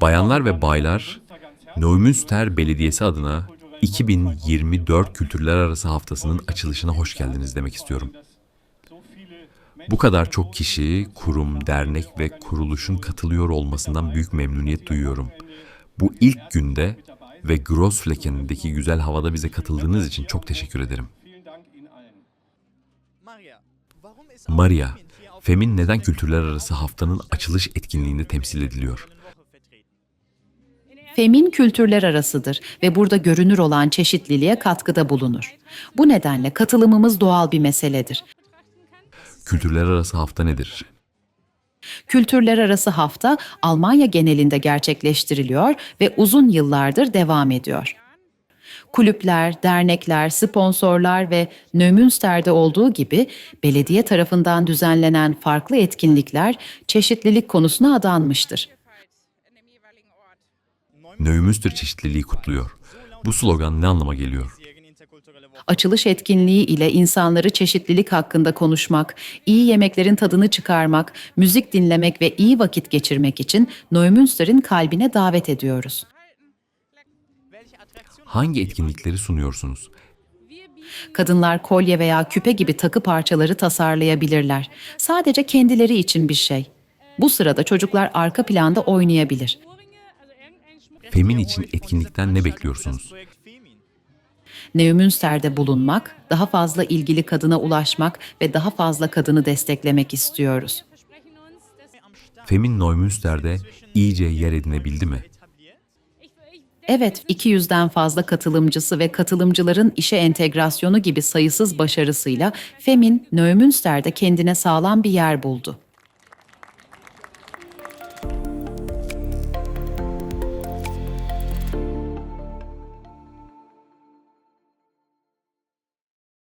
Bayanlar ve baylar, Neumünster Belediyesi adına 2024 Kültürler Arası Haftası'nın açılışına hoş geldiniz demek istiyorum. Bu kadar çok kişi, kurum, dernek ve kuruluşun katılıyor olmasından büyük memnuniyet duyuyorum. Bu ilk günde ve Grossflecken'deki güzel havada bize katıldığınız için çok teşekkür ederim. Allen. Maria, Femin neden Kültürler Arası Haftanın açılış etkinliğinde temsil ediliyor? Femin kültürler arasıdır ve burada görünür olan çeşitliliğe katkıda bulunur. Bu nedenle katılımımız doğal bir meseledir. Kültürler Arası Hafta nedir? Kültürler arası hafta Almanya genelinde gerçekleştiriliyor ve uzun yıllardır devam ediyor. Kulüpler, dernekler, sponsorlar ve Neumünster'de olduğu gibi belediye tarafından düzenlenen farklı etkinlikler çeşitlilik konusuna adanmıştır. Neumünster çeşitliliği kutluyor. Bu slogan ne anlama geliyor? Açılış etkinliği ile insanları çeşitlilik hakkında konuşmak, iyi yemeklerin tadını çıkarmak, müzik dinlemek ve iyi vakit geçirmek için Neumünster'in kalbine davet ediyoruz. Hangi etkinlikleri sunuyorsunuz? Kadınlar kolye veya küpe gibi takı parçaları tasarlayabilirler. Sadece kendileri için bir şey. Bu sırada çocuklar arka planda oynayabilir. Femin için etkinlikten ne bekliyorsunuz? Neumünster'de bulunmak, daha fazla ilgili kadına ulaşmak ve daha fazla kadını desteklemek istiyoruz. Femin Neumünster'de iyice yer edinebildi mi? Evet, 200'den fazla katılımcısı ve katılımcıların işe entegrasyonu gibi sayısız başarısıyla Femin, Neumünster'de kendine sağlam bir yer buldu.